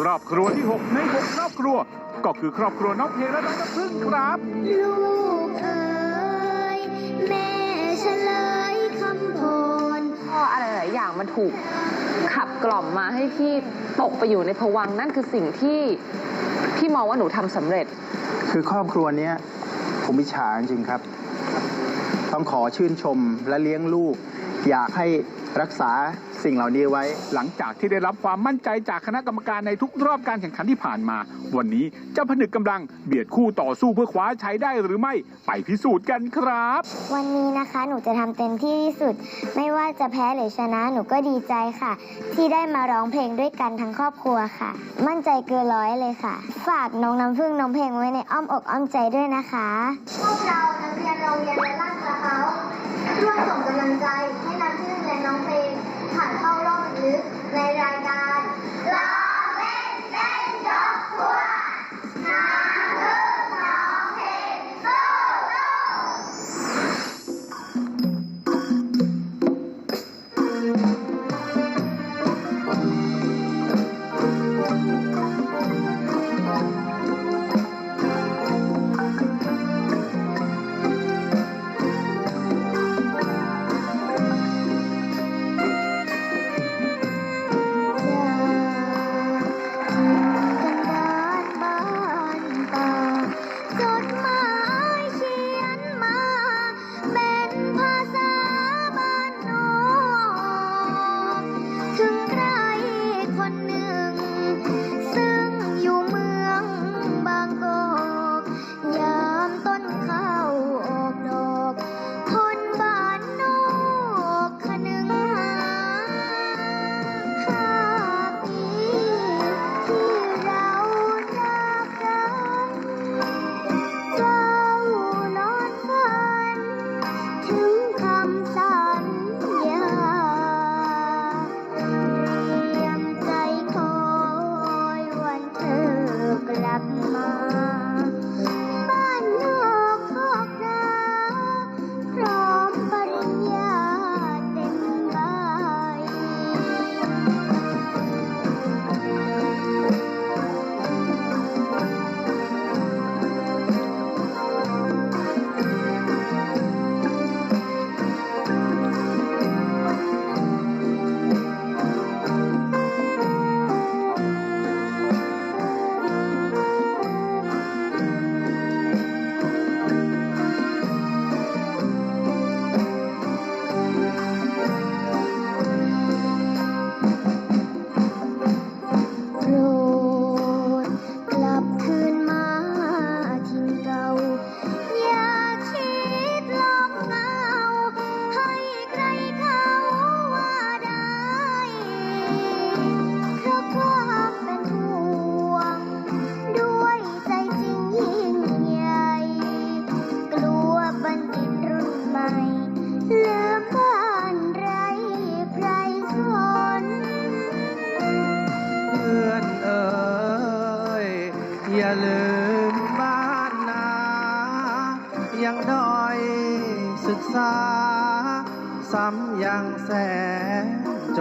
ครอบครัวที่ 6 ใน 6 ครอบครัว ก็คือครอบครัวน้องเพลงและน้องน้ำพึ่งครับ ลูกเอ๋ยแม่เฉลยคำพรก็อะไรหลายอย่างมันถูกขับกล่อมมาให้พี่ตกไปอยู่ในภวังค์นั่นคือสิ่งที่พี่มองว่าหนูทำสำเร็จ คือครอบครัวเนี้ยผมอิจฉาจริงๆครับ ต้องขอชื่นชมและเลี้ยงลูก อยากให้รักษา สิ่งเหล่านี้ไว้ หลังจากที่ได้รับความมั่นใจจากคณะกรรมการในทุกรอบการแข่งขันที่ผ่านมา วันนี้จะผนึกกำลังเบียดคู่ต่อสู้เพื่อคว้าชัยได้หรือไม่ไปพิสูจน์กันครับ วันนี้นะคะหนูจะทำเต็มที่ที่สุด ไม่ว่าจะแพ้หรือชนะหนูก็ดีใจค่ะ ที่ได้มาร้องเพลงด้วยกันทั้งครอบครัวค่ะ มั่นใจเกินร้อยเลยค่ะ ฝากน้องน้ำพึ่งน้องเพลงไว้ในอ้อมอกอ้อมใจด้วยนะคะพวกเรานักเรียนโรงเรียนและลาดกระเขาร่วมส่งกำลังใจให้น้ำพึ่งและน้องเพลง ผ่านเข้ารอบลึกในรายการ ดังแสงโจ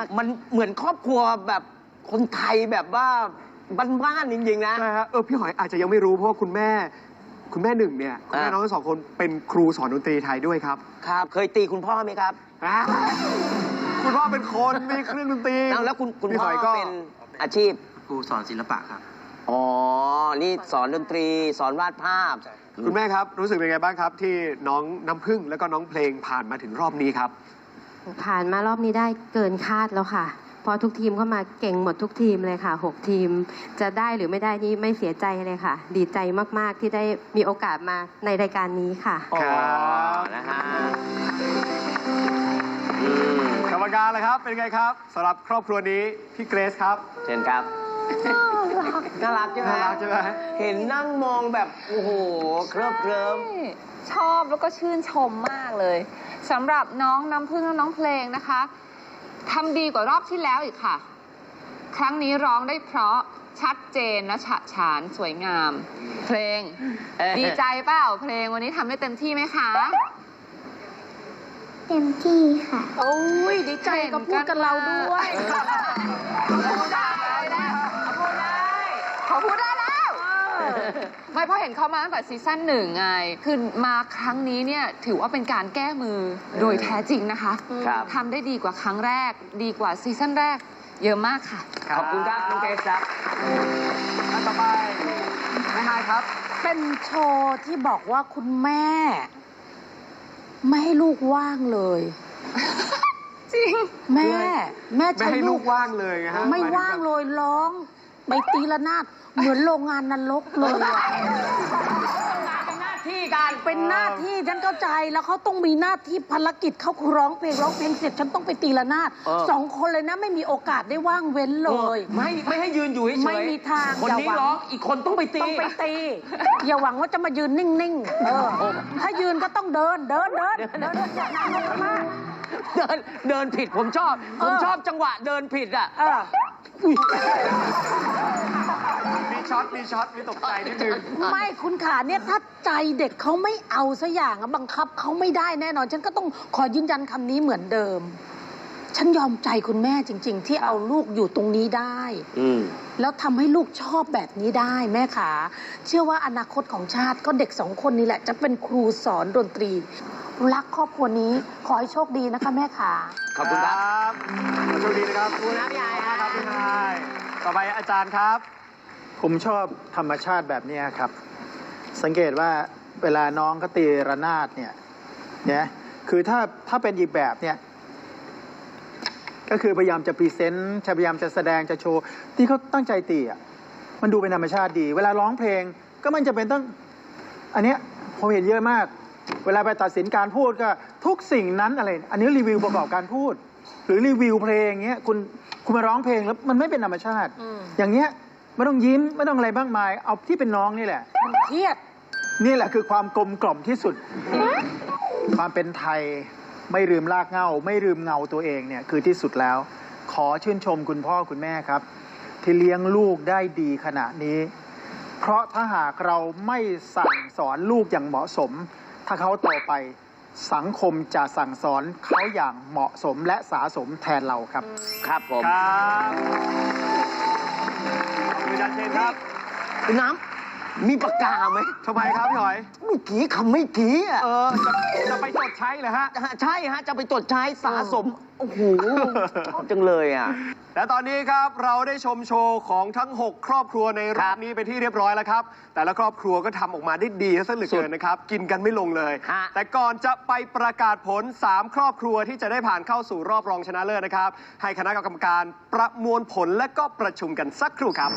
มากมันเหมือนครอบครัวแบบคนไทยแบบว่าบ้านๆจริงๆนะใช่ฮะเออพี่หอยอาจจะยังไม่รู้เพราะว่าคุณแม่ คุณแม่หนึ่งเนี่ยคุณแม่อ่า น้องทั้งสองคนเป็นครูสอนดนตรีไทยด้วยครับครับ เคยตีคุณพ่อไหมครับอ่าคุณพ่อเป็นคนมีเครื่องดนตรีแล้วแล้วคุณคุณพี่พ่หออยก็เป็นอาชีพ ครูสอนศิลปะครับ อ๋อ นี่สอนดนตรีสอนวาดภาพ คุณแม่ครับรู้สึกเป็นไงบ้างครับ ที่น้องน้ำพึ่งแล้วก็น้องเพลงผ่านมาถึงรอบนี้ครับ ผ่านมารอบนี้ได้เกินคาดแล้วค่ะ เพอทุกทีมเข้ามาเก่งหมดทุกทีมเลยค่ะ 6 ทีม จะได้หรือไม่ได้นี่ไม่เสียใจเลยค่ะ ดีใจมากๆที่ได้มีโอกาสมาในรายการนี้ค่ะ ครับนะฮะอืมกรรมการเลยครับ เป็นไงครับสำหรับครอบครัวนี้พี่เกรซครับ เชิญครับ น่ารักใช่ไหมน่ารักใช่ไหม เห็นนั่งมองแบบ โอ้โห เคลิบเคลิ้มชอบแล้วก็ชื่นชมมากเลยสำหรับน้องน้ำพึ่งและน้องเพลงนะคะทำดีกว่ารอบที่แล้วอีกค่ะ ครั้งนี้ร้องได้เพราะชัดเจนและฉะฉานสวยงาม เพลง เอ่อดีใจเปล่าเพลงวันนี้ทำได้เต็มที่ไหมคะ เต็มที่ค่ะ โอ้ยดีใจก็พูดกับเราด้วยพูดไขาพูดได้แล้ว ไม่เพราะเห็นเขามาตั้งแต่ซีซั่นหนึ่งไง คือมาครั้งนี้เนี่ยถือว่าเป็นการแก้มือโดยแท้จริงนะคะครับ ทำได้ดีกว่าครั้งแรก ดีกว่าซีซั่นแรก เยอะมากค่ะ ขอบคุณครับน้องเกรซครับท่านต่อไปแม่นายครับเป็นโชว์ที่บอกว่าคุณแม่ ไม่ให้ลูกว่างเลย จริง แม่ แม่ไม่ใช้ให้ลูลูกกว่างเลยไงฮะไม่ว่างเลยร้อง ไปตีละนาดเหมือนโรงงานนรกเลยอะที่การเป็นหน้าที่ฉันเข้าใจแล้วเขาต้องมีหน้าที่ภารกิจเขาร้องเพลงร้องเพลงเสร็จฉันต้องไปตีละนาดเออ สองคนเลยนะไม่มีโอกาสได้ว่างเว้นเลย ไม่ไม่ให้ยืนอยู่เฉยๆไม่มีทางคนอย่านี้หวัง ร้องอีกคนต้องไปตี ต้องไปตี อย่าหวังว่าจะมายืนนิ่งๆเออถ้ายืนก็ต้องเดินเดินเดินเดินอย่านั่งลงมา เดินเดินผิดผมชอบ ผมเออ ชอบจังหวะเดินผิดอะ เออ มีช็อต มีช็อต มีตกใจนิดนึง ไม่คุณขาเนี่ยถ้าใจเด็กเขาไม่เอาสักอย่างอะบังคับเขาไม่ได้แน่นอน ฉันก็ต้องขอยืนยันคำนี้เหมือนเดิม ฉันยอมใจคุณแม่จริง ๆ ที่เอาลูกอยู่ตรงนี้ได้ อืม แล้วทำให้ลูกชอบแบบนี้ได้แม่ขา เชื่อว่าอนาคตของชาติก็เด็กสองคนนี้แหละ จะเป็นครูสอนดนตรี รักครอบครัวนี้ขอให้โชคดีนะคะแม่ขา ขอบคุณครับขอโชคดีนะครับขอบคุณนะพี่ไอขอบคุณครับพี่นายต่อไปอาจารย์ครับ ผมชอบธรรมชาติแบบเนี้ยครับ สังเกตว่าเวลาน้องเขาตีระนาดเนี่ยเนี่ยคือถ้าถ้าเป็นอีกแบบเนี่ย ก็คือพยายามจะพรีเซนต์จะพยายามจะแสดงจะโชว์ที่เขาตั้งใจตีอะมันดูเป็นธรรมชาติดี เวลาร้องเพลงก็มันจะเป็นต้อง อันเนี้ยผมเห็นเยอะมาก เวลาไปตัดสินการพูดก็ทุกสิ่งนั้นอะไร อันนี้รีวิวประกอบการพูด หรือรีวิวเพลงเงี้ยคุณคุณมาร้องเพลงแล้วมันไม่เป็นธรรมชาติอืมอย่างเงี้ยไม่ต้องยิ้มไม่ต้องอะไรบ้างมาย เอาที่เป็นน้องนี่แหละมันเครียดนี่แหละคือความกลมกล่อมที่สุด ความเป็นไทยไม่ลืมรากเหง้าไม่ลืมเงาตัวเองเนี่ยคือที่สุดแล้ว ขอชื่นชมคุณพ่อคุณแม่ครับ ที่เลี้ยงลูกได้ดีขณะนี้ เพราะถ้าหากเราไม่สั่งสอนลูกอย่างเหมาะสม ถ้าเขาโตไปสังคมจะสั่งสอนเขาอย่างเหมาะสมและสาสมแทนเราครับ ครับผม ครับคืออาจารย์เชนครับ คุณน้ำ มีปากกาไหมทำไมครับพี่หอย เมื่อกี้คำไม่กี้อะเออจะจะไปจดใช้เหรอฮะใช่ฮะ จะไปตรวจใช้สะสม โอ้โห ชอบจังเลยอะ และตอนนี้ครับเราได้ชมโชว์ของทั้ง 6 ครอบครัวในรอบนี้เป็นที่เรียบร้อยแล้วครับ แต่ละครอบครัวก็ทำออกมาได้ดีซะเหลือเกินนะครับ กินกันไม่ลงเลย ฮะ แต่ก่อนจะไปประกาศผล 3 ครอบครัวที่จะได้ผ่านเข้าสู่รอบรองชนะเลิศนะครับ ให้คณะกรรมการประมวลผลและก็ประชุมกันสักครู่ครับ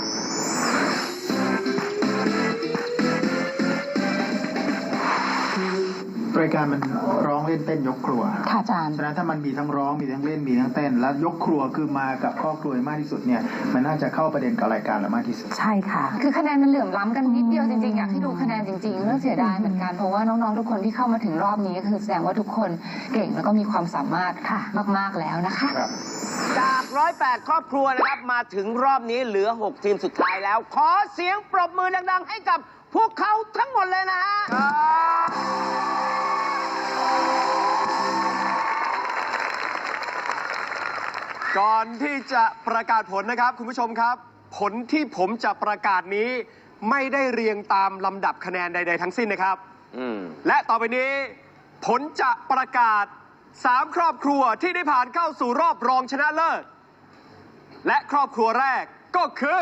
รายการมันร้องเล่นเต้นยกครัวค่ะอาจารย์ ฉะนั้นถ้ามันมีทั้งร้องมีทั้งเล่นมีทั้งเต้น แล้วยกครัวคือมากับครอบครัวมากที่สุดเนี่ยมันน่าจะเข้าประเด็นกับรายการเรามากที่สุด ใช่ค่ะ คือคะแนนมันเหลื่อมล้ำกันนิดเดียวจริงๆอยากให้ดูคะแนนจริงๆเรื่องเสียดายเหมือนกันเพราะว่าน้องๆทุกคนที่เข้ามาถึงรอบนี้ก็คือแสดงว่าทุกคนเก่งแล้วก็มีความสามารถมากๆแล้วนะคะจาก 108 ครอบครัวนะครับ มาถึงรอบนี้เหลือ 6 ทีมสุดท้ายแล้ว ขอเสียงปรบมือดัง ๆ ให้กับพวกเขาทั้งหมดเลยนะฮะ ก่อนที่จะประกาศผลนะครับ คุณผู้ชมครับ ผลที่ผมจะประกาศนี้ ไม่ได้เรียงตามลำดับคะแนนใด ๆ ทั้งสิ้นนะครับ อืม และต่อไปนี้ ผลจะประกาศ 3 ครอบครัวที่ได้ผ่านเข้าสู่รอบรองชนะเลิศ และครอบครัวแรกก็คือ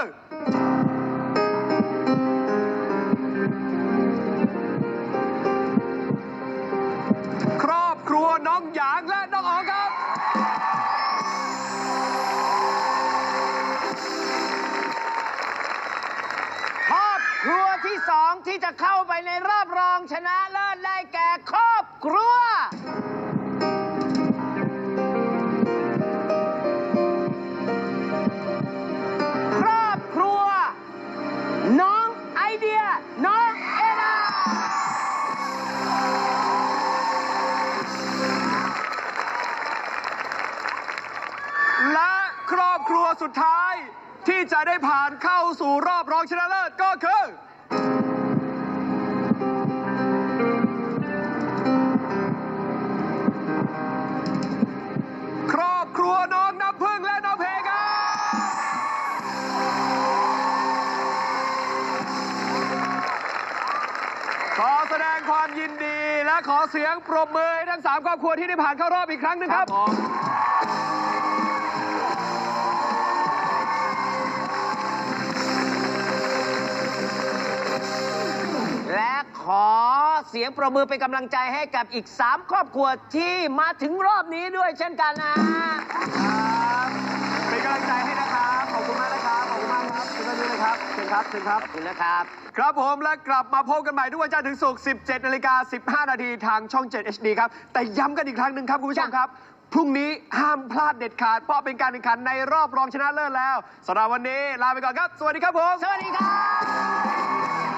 ครอบครัวน้องหยางและน้องอ๋องครับ ที่จะเข้าไปในรอบรองชนะ ปรบมือให้ทั้งสามครอบครัวที่ได้ผ่านเข้ารอบอีกครั้งหนึ่งครับ และขอเสียงประมือเป็นกำลังใจให้กับอีก 3 ครอบครัวที่มาถึงรอบนี้ด้วยเช่นกันนะ เป็นกำลังใจให้นะครับ ขอบคุณมากนะครับขอบคุณมากครับคุณด้วยนะครับเชิญครับเชิญครับ ขอบคุณนะครับ ครับผมและกลับมาพบกันใหม่ทุกวันจันทร์ถึงศุกร์17นาฬิกา15 นาทีทางช่อง 7 HD ครับ แต่ย้ำกันอีกครั้งหนึ่งครับคุณผู้ชมครับ พรุ่งนี้ห้ามพลาดเด็ดขาด เพราะเป็นการแข่งขันในรอบรองชนะเลิศแล้วสำหรับวันนี้ลาไปก่อนครับ สวัสดีครับผม สวัสดีครับ